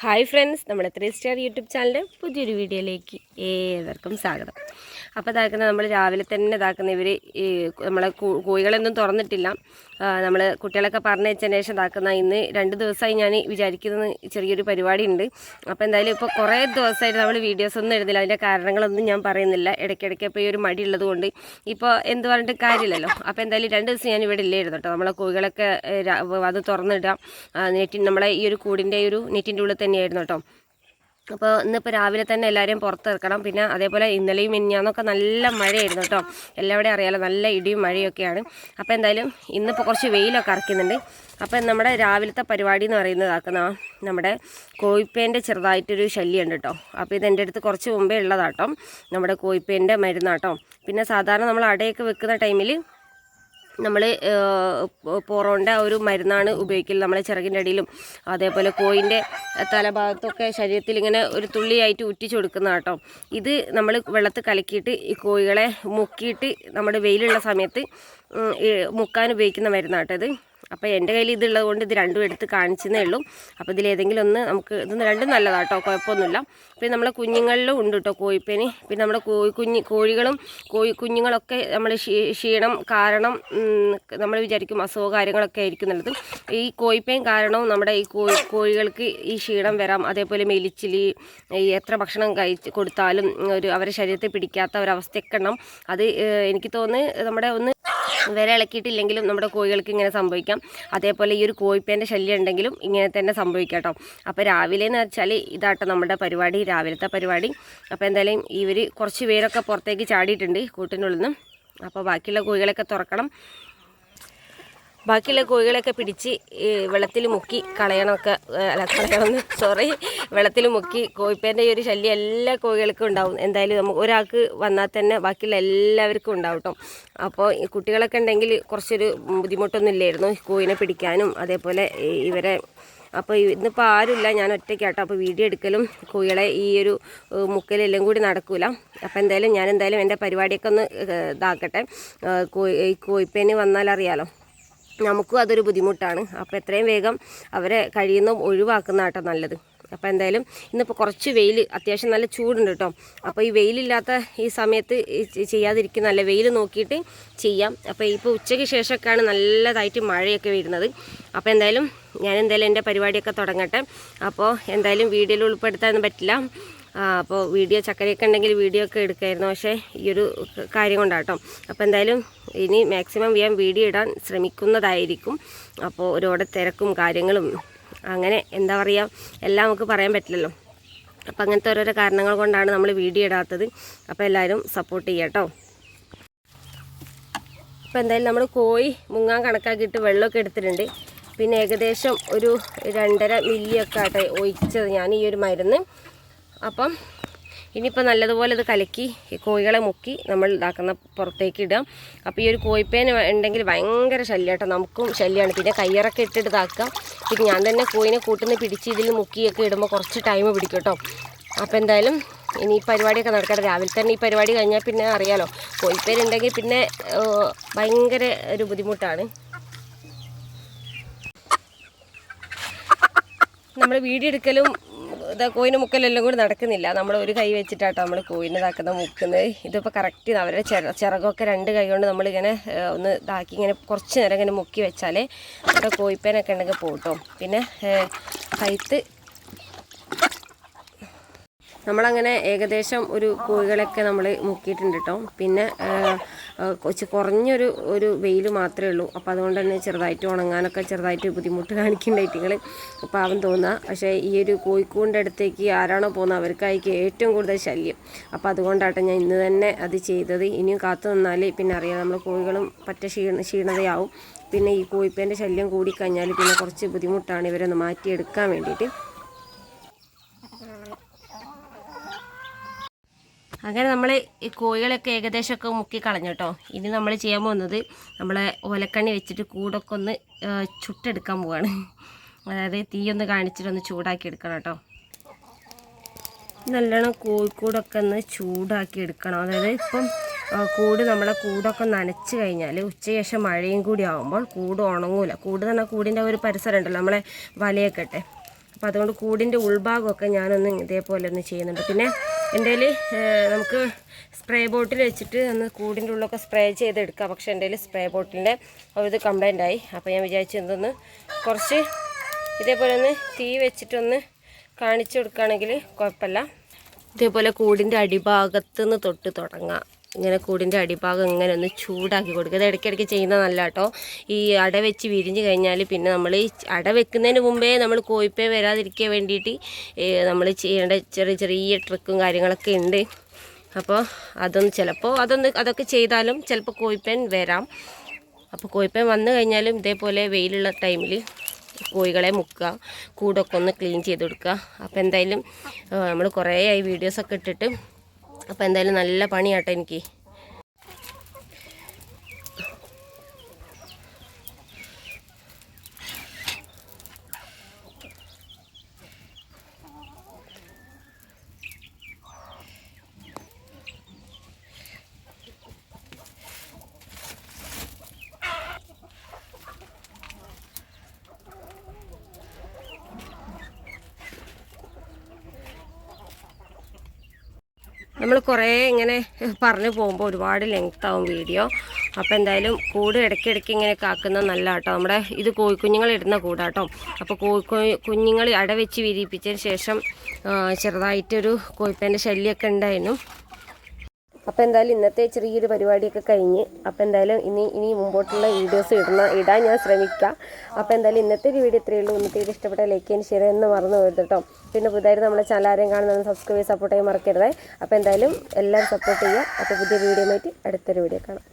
Hi friends നമ്മുടെ three star YouTube ചാനലിന്റെ പുതിയൊരു വീഡിയോയിലേക്ക് ഏവർക്കും സ്വാഗതം. അപ്പോൾ ഇതാക്കുന്ന നമ്മൾ രാവിലെ തന്നെ ഇതാക്കുന്ന ഇവർ നമ്മളെ കോഴികളൊന്നും തുറന്നിട്ടില്ല. നമ്മൾ കുട്ടികളൊക്കെ പറഞ്ഞയച്ചതിന് ശേഷം ഇതാക്കുന്ന ഇന്ന് രണ്ട് ദിവസമായി ഞാൻ വിചാരിക്കുന്നത് ചെറിയൊരു പരിപാടി ഉണ്ട് അപ്പോൾ എന്തായാലും ഇപ്പോൾ കുറേ ദിവസമായിട്ട് നമ്മൾ വീഡിയോസ് ഒന്നും എഴുതില്ല അതിന്റെ കാരണങ്ങളൊന്നും ഞാൻ പറയുന്നില്ല. ഇടയ്ക്കിടയ്ക്ക് ഇപ്പോൾ ഈ ഒരു മടി ഉള്ളതുകൊണ്ട് ഇപ്പോൾ എന്ത് പറഞ്ഞിട്ട് കാര്യമില്ലല്ലോ. അപ്പോൾ എന്തായാലും രണ്ട് ദിവസം ഞാൻ ഇവിടെ ഇല്ലായിരുന്നു കേട്ടോ നമ്മളെ കോഴികളൊക്കെ അത് തുറന്നിടാം നെറ്റിൻ നമ്മളെ ഈ ഒരു കൂടിന്റെ ഒരു നെറ്റിന്റെ ഉള്ളിൽ തന്നെയായിരുന്നു കേട്ടോ. അപ്പോൾ ഇന്നിപ്പോൾ രാവിലെ തന്നെ എല്ലാവരെയും പുറത്തിറക്കണം. പിന്നെ അതേപോലെ ഇന്നലെയും മിനിഞ്ഞാന്നൊക്കെ നല്ല മഴയായിരുന്നു കേട്ടോ. എല്ലാവിടെയും അറിയാലോ നല്ല ഇടിയും മഴയൊക്കെയാണ്. അപ്പോൾ എന്തായാലും ഇന്നിപ്പോൾ കുറച്ച് വെയിലൊക്കെ ഇറക്കുന്നുണ്ട് അപ്പോൾ നമ്മുടെ രാവിലത്തെ പരിപാടി എന്ന് പറയുന്നത് ആക്കുന്ന നമ്മുടെ കോഴിപ്പേന്റെ ചെറുതായിട്ടൊരു ശല്യമുണ്ട് കേട്ടോ. അപ്പോൾ ഇത് എന്റെ അടുത്ത് കുറച്ച് മുമ്പേ ഉള്ളതാട്ടോ. നമ്മുടെ കോഴിപ്പേന്റെ മരുന്നാട്ടോ. പിന്നെ സാധാരണ നമ്മൾ അടയൊക്കെ വെക്കുന്ന ടൈമിൽ നമ്മൾ പൊറോണ്ട ഒരു മരുന്നാണ് ഉപയോഗിക്കൽ നമ്മളെ ചിറകിന്റെ അടിയിലും അതേപോലെ കോയിന്റെ തലഭാഗത്തൊക്കെ ശരീരത്തിൽ ഇങ്ങനെ ഒരു തുള്ളിയായിട്ട് ഉറ്റിച്ചു കൊടുക്കുന്ന കേട്ടോ. ഇത് നമ്മൾ വെള്ളത്തിൽ കലക്കിയിട്ട് ഈ കോഴികളെ മുക്കിയിട്ട് നമ്മുടെ വെയിലുള്ള സമയത്ത് മുക്കാൻ ഉപയോഗിക്കുന്ന മരുന്നാട്ടോ ഇത്. അപ്പോൾ എന്റെ കയ്യിൽ ഇതുള്ളത് കൊണ്ട് ഇത് രണ്ടും എടുത്ത് കാണിച്ചെന്നേ ഉള്ളൂ. അപ്പോൾ ഇതിലേതെങ്കിലും ഒന്ന് നമുക്ക് ഇത് രണ്ടും നല്ലതാട്ടോ കുഴപ്പമൊന്നുമില്ല. പിന്നെ നമ്മളെ കുഞ്ഞുങ്ങളിലും ഉണ്ട് കേട്ടോ കോഴിപ്പേന്. പിന്നെ നമ്മുടെ കോഴി കുഞ്ഞ് കോഴികളും കോഴി കുഞ്ഞുങ്ങളൊക്കെ നമ്മൾ ക്ഷീണം കാരണം നമ്മൾ വിചാരിക്കും അസുഖ കാര്യങ്ങളൊക്കെ ആയിരിക്കും നല്ലത്. ഈ കോഴിപ്പേൻ കാരണവും നമ്മുടെ ഈ കോഴി കോഴികൾക്ക് ഈ ക്ഷീണം വരാം. അതേപോലെ മെലിച്ചിൽ ഈ എത്ര ഭക്ഷണം കഴിച്ച് കൊടുത്താലും ഒരു അവരെ ശരീരത്തെ പിടിക്കാത്ത ഒരവസ്ഥയൊക്കെ ഉണ്ടാവും. അത് എനിക്ക് തോന്നുന്നു നമ്മുടെ ഒന്ന് വിര ഇളക്കിയിട്ടില്ലെങ്കിലും നമ്മുടെ കോഴികൾക്ക് ഇങ്ങനെ സംഭവിക്കാം. അതേപോലെ ഈ ഒരു കോഴിപ്പേന്റെ ശല്യം ഉണ്ടെങ്കിലും ഇങ്ങനെ തന്നെ സംഭവിക്കാം കേട്ടോ അപ്പോൾ രാവിലെ എന്ന് വെച്ചാൽ ഇതാട്ടോ നമ്മുടെ പരിപാടി രാവിലത്തെ പരിപാടി. അപ്പോൾ എന്തായാലും ഇവർ കുറച്ച് പേരൊക്കെ പുറത്തേക്ക് ചാടിയിട്ടുണ്ട് കൂട്ടിനുള്ളിൽ നിന്ന് അപ്പോൾ ബാക്കിയുള്ള കോഴികളൊക്കെ തുറക്കണം. ബാക്കിയുള്ള കോഴികളെയൊക്കെ പിടിച്ച് വെള്ളത്തിൽ മുക്കി കളയണമൊക്കെ കളയണമെന്ന് സോറി വെള്ളത്തിൽ മുക്കി കോഴിപ്പേന്റെ ഈ ഒരു ശല്യം എല്ലാ കോഴികൾക്കും ഉണ്ടാവും. എന്തായാലും നമുക്ക് ഒരാൾക്ക് വന്നാൽ തന്നെ ബാക്കിയുള്ള എല്ലാവർക്കും ഉണ്ടാവും കേട്ടോ അപ്പോൾ ഈ കുട്ടികളൊക്കെ ഉണ്ടെങ്കിൽ കുറച്ചൊരു ബുദ്ധിമുട്ടൊന്നും ഇല്ലായിരുന്നു കോഴിനെ പിടിക്കാനും അതേപോലെ ഇവരെ അപ്പോൾ ഇന്നിപ്പോൾ ആരുമില്ല ഞാൻ ഒറ്റയ്ക്കാട്ടോ. അപ്പോൾ വീഡിയോ എടുക്കലും കോഴികളെ ഈ ഒരു മുക്കലെല്ലാം കൂടി നടക്കൂല. അപ്പോൾ എന്തായാലും ഞാൻ എന്തായാലും എന്റെ പരിപാടിയൊക്കെ ഒന്ന് ഇതാക്കട്ടെ. വന്നാൽ അറിയാലോ. നമുക്കും അതൊരു ബുദ്ധിമുട്ടാണ്. അപ്പോൾ എത്രയും വേഗം അവരെ കഴിയുന്ന ഒഴിവാക്കുന്ന നല്ലത്. അപ്പോൾ എന്തായാലും ഇന്നിപ്പോൾ കുറച്ച് വെയിൽ അത്യാവശ്യം നല്ല ചൂടുണ്ട് കേട്ടോ അപ്പോൾ ഈ വെയിലില്ലാത്ത ഈ സമയത്ത് ചെയ്യാതിരിക്കും നല്ല വെയിൽ നോക്കിയിട്ട് ചെയ്യാം. അപ്പോൾ ഇപ്പോൾ ഉച്ചയ്ക്ക് ശേഷമൊക്കെയാണ് നല്ലതായിട്ട് മഴയൊക്കെ വരുന്നത്. അപ്പോൾ എന്തായാലും ഞാൻ എന്തായാലും എന്റെ പരിപാടിയൊക്കെ തുടങ്ങട്ടെ. അപ്പോൾ എന്തായാലും വീഡിയോയിൽ ഉൾപ്പെടുത്താനൊന്നും പറ്റില്ല. അപ്പോൾ വീഡിയോ ചക്കരയൊക്കെ ഉണ്ടെങ്കിൽ വീഡിയോ ഒക്കെ എടുക്കായിരുന്നു. പക്ഷേ ഈ ഒരു കാര്യം കൊണ്ടാട്ടോ. അപ്പോൾ എന്തായാലും ഇനി മാക്സിമം ഞാൻ വീഡിയോ ഇടാൻ ശ്രമിക്കുന്നതായിരിക്കും. അപ്പോൾ ഒരുപാട് തിരക്കും കാര്യങ്ങളും അങ്ങനെ എന്താ പറയുക എല്ലാം നമുക്ക് പറയാൻ പറ്റില്ലല്ലോ. അപ്പം അങ്ങനത്തെ ഓരോരോ കാരണങ്ങൾ കൊണ്ടാണ് നമ്മൾ വീഡിയോ ഇടാത്തത്. അപ്പോൾ എല്ലാവരും സപ്പോർട്ട് ചെയ്യാട്ടോ അപ്പോൾ എന്തായാലും നമ്മൾ കോഴി മുങ്ങാൻ കണക്കാക്കിയിട്ട് വെള്ളമൊക്കെ എടുത്തിട്ടുണ്ട്. പിന്നെ ഏകദേശം ഒരു രണ്ടര മില്ലിയൊക്കെ ആട്ടെ ഒഴിച്ചത് ഞാൻ ഈ ഒരു മരുന്ന്. അപ്പം ഇനിയിപ്പോൾ നല്ലതുപോലെ ഇത് കലക്കി ഈ കോഴികളെ മുക്കി നമ്മൾ ഇതാക്കുന്ന പുറത്തേക്ക് ഇടാം. അപ്പോൾ ഈ ഒരു കോഴിപ്പേന ഉണ്ടെങ്കിൽ ഭയങ്കര ശല്യം കേട്ടോ. നമുക്കും ശല്യമാണ് പിന്നെ കയ്യറൊക്കെ ഇട്ടിട്ട് ഇതാക്കാം. പിന്നെ ഞാൻ തന്നെ കോഴിനെ കൂട്ടുന്ന പിടിച്ച് ഇതിൽ മുക്കിയൊക്കെ ഇടുമ്പോൾ കുറച്ച് ടൈം പിടിക്കും കേട്ടോ. അപ്പോൾ എന്തായാലും ഇനി ഈ പരിപാടിയൊക്കെ നടക്കട്ടെ. രാവിലെ തന്നെ ഈ പരിപാടി കഴിഞ്ഞാൽ പിന്നെ അറിയാലോ. കോഴിപ്പേരുണ്ടെങ്കിൽ പിന്നെ ഭയങ്കര ഒരു ബുദ്ധിമുട്ടാണ്. നമ്മൾ വീഡിയോ എടുക്കലും ഇതാ കോയിന് മുക്കലെല്ലാം കൂടി നടക്കുന്നില്ല. നമ്മൾ ഒരു കൈ വെച്ചിട്ടാട്ടോ നമ്മൾ കോയിനെ ഇതാക്കുന്ന മുക്കുന്നത്. ഇതിപ്പോൾ കറക്റ്റ് അവരുടെ ചിറ ചിറകൊക്കെ രണ്ട് കൈ കൊണ്ട് നമ്മളിങ്ങനെ ഒന്ന് ഇതാക്കി ഇങ്ങനെ കുറച്ച് നേരം ഇങ്ങനെ മുക്കി വെച്ചാലേ നമ്മുടെ കോയിപ്പേനൊക്കെ ഉണ്ടെങ്കിൽ പോട്ടോ. പിന്നെ കൈത്ത് നമ്മളങ്ങനെ ഏകദേശം ഒരു കോഴികളൊക്കെ നമ്മൾ മുക്കിയിട്ടുണ്ട് കേട്ടോ പിന്നെ കുറച്ച് കുറഞ്ഞൊരു ഒരു വെയിൽ മാത്രമേ ഉള്ളൂ. അപ്പോൾ അതുകൊണ്ട് തന്നെ ചെറുതായിട്ട് ഉണങ്ങാനൊക്കെ ചെറുതായിട്ട് ബുദ്ധിമുട്ട് കാണിക്കുന്നുണ്ടായിട്ടുങ്ങൾ പാവം തോന്നുക പക്ഷേ ഈ ഒരു കോഴിക്കൂടിന്റെ അടുത്തേക്ക് ആരാണോ പോകുന്നത് അവർക്കായിരിക്കും ഏറ്റവും കൂടുതൽ ശല്യം. അപ്പോൾ അതുകൊണ്ടാട്ടെ ഞാൻ ഇന്ന് തന്നെ അത് ചെയ്തത്. ഇനിയും കാത്തു നിന്നാൽ പിന്നെ അറിയാം നമ്മൾ കോഴികളും പറ്റ ക്ഷീണ ക്ഷീണതയാവും. പിന്നെ ഈ കോഴിപ്പേന്റെ ശല്യം കൂടിക്കഴിഞ്ഞാൽ പിന്നെ കുറച്ച് ബുദ്ധിമുട്ടാണ് ഇവരൊന്ന് മാറ്റിയെടുക്കാൻ വേണ്ടിയിട്ട്. അങ്ങനെ നമ്മൾ ഈ കോഴികളൊക്കെ ഏകദേശമൊക്കെ മുക്കി കളഞ്ഞു കേട്ടോ. ഇനി നമ്മൾ ചെയ്യാൻ പോകുന്നത് നമ്മളെ ഓലക്കണ്ണി വെച്ചിട്ട് കൂടൊക്കെ ഒന്ന് ചുട്ടെടുക്കാൻ പോവാണ്. അതായത് തീയൊന്ന് കാണിച്ചിട്ടൊന്ന് ചൂടാക്കി എടുക്കണം കേട്ടോ. നല്ലോണം കോഴിക്കൂടൊക്കെ ഒന്ന് ചൂടാക്കി എടുക്കണം. അതായത് ഇപ്പം കൂട് നമ്മളെ കൂടൊക്കെ നനച്ച് കഴിഞ്ഞാൽ ഉച്ചശേഷം മഴയും കൂടി ആകുമ്പോൾ കൂട് ഉണങ്ങൂല. കൂട് തന്നെ കൂടിന്റെ ഒരു പരിസരം ഉണ്ടല്ലോ നമ്മളെ വലയൊക്കെ ഇട്ടെ. അപ്പോൾ അതുകൊണ്ട് കൂടിന്റെ ഉൾഭാഗമൊക്കെ ഞാനൊന്ന് ഇതേപോലെ ഒന്ന് ചെയ്യുന്നുണ്ട്. പിന്നെ എന്റെ നമുക്ക് സ്പ്രേ ബോട്ടിൽ വെച്ചിട്ട് ഒന്ന് കൂടിന്റെ ഉള്ളൊക്കെ സ്പ്രേ ചെയ്തെടുക്കാം. പക്ഷേ എന്റെ സ്പ്രേ ബോട്ടിലിന്റെ ഒരു കംപ്ലൈന്റ് ആയി. അപ്പോൾ ഞാൻ വിചാരിച്ചു എന്തൊന്ന് കുറച്ച് ഇതേപോലെ ഒന്ന് തീ വെച്ചിട്ടൊന്ന് കാണിച്ചു കൊടുക്കുകയാണെങ്കിൽ കുഴപ്പമില്ല. ഇതേപോലെ കൂടിന്റെ അടിഭാഗത്ത് നിന്ന് തൊട്ട് തുടങ്ങാം. ഇങ്ങനെ കൂടിന്റെ അടിഭാഗം ഇങ്ങനെ ഒന്ന് ചൂടാക്കി കൊടുക്കുക. ഇത് ഇടയ്ക്കിടയ്ക്ക് ചെയ്യുന്നത് നല്ല കേട്ടോ ഈ അട വെച്ച് വിരിഞ്ഞ് കഴിഞ്ഞാൽ പിന്നെ നമ്മൾ ഈ അട വെക്കുന്നതിന് മുമ്പേ നമ്മൾ കോഴിപ്പേ വരാതിരിക്കാൻ വേണ്ടിയിട്ട് നമ്മൾ ചെയ്യേണ്ട ചെറിയ ചെറിയ ട്രിക്കും കാര്യങ്ങളൊക്കെ ഉണ്ട്. അപ്പോൾ അതൊന്ന് ചിലപ്പോൾ അതൊന്ന് അതൊക്കെ ചെയ്താലും ചിലപ്പോൾ കോഴിപ്പേൻ വരാം. അപ്പോൾ കോഴിപ്പേൻ വന്നു കഴിഞ്ഞാലും ഇതേപോലെ വെയിലുള്ള ടൈമിൽ കോഴികളെ മുക്കുക കൂടൊക്കെ ഒന്ന് ക്ലീൻ ചെയ്ത് കൊടുക്കുക. അപ്പോൾ എന്തായാലും നമ്മൾ കുറേ ആയി വീഡിയോസൊക്കെ ഇട്ടിട്ട് അപ്പോൾ എന്തായാലും നല്ല പണിയാട്ടോ എനിക്ക്. നമ്മൾ കുറേ ഇങ്ങനെ പറഞ്ഞു പോകുമ്പോൾ ഒരുപാട് ലെങ്ത് ആവും വീഡിയോ അപ്പോൾ എന്തായാലും കൂട് ഇടയ്ക്കിടയ്ക്ക് ഇങ്ങനെ കാക്കുന്നത് നല്ല കേട്ടോ നമ്മുടെ ഇത് കോഴിക്കുഞ്ഞുങ്ങൾ ഇടുന്ന കൂടാട്ടോ. അപ്പോൾ കോഴി കുഞ്ഞുങ്ങൾ അട വെച്ച് വിരിയിപ്പിച്ചതിന് ശേഷം ചെറുതായിട്ടൊരു കോഴിപ്പേന്റെ ശല്യമൊക്കെ ഉണ്ടായിരുന്നു. അപ്പോൾ എന്തായാലും ഇന്നത്തെ ചെറിയൊരു പരിപാടിയൊക്കെ കഴിഞ്ഞ് അപ്പോൾ എന്തായാലും ഇനി ഇനി മുമ്പോട്ടുള്ള വീഡിയോസ് ഇടുന്ന ഇടാൻ ഞാൻ ശ്രമിക്കാം. അപ്പോൾ എന്തായാലും ഇന്നത്തെ ഒരു വീഡിയോ ഇത്രയേ ഉള്ളൂ. ഇന്നത്തെ ഇഷ്ടപ്പെട്ട ലൈക്ക് ചെയ്യാൻ ഷെയർ എന്ന് മറന്നു പോയത് കേട്ടോ. പിന്നെ പുതിയതായിട്ട് നമ്മളെ ചാനൽ ആരെയും കാണുന്ന സബ്സ്ക്രൈബ് ചെയ്ത് സപ്പോർട്ട് ചെയ്യാൻ മറക്കരുത്. അപ്പോൾ എന്തായാലും എല്ലാവരും സപ്പോർട്ട് ചെയ്യുക. അപ്പോൾ പുതിയ വീഡിയോ ആയിട്ട് അടുത്തൊരു വീഡിയോ കാണാം.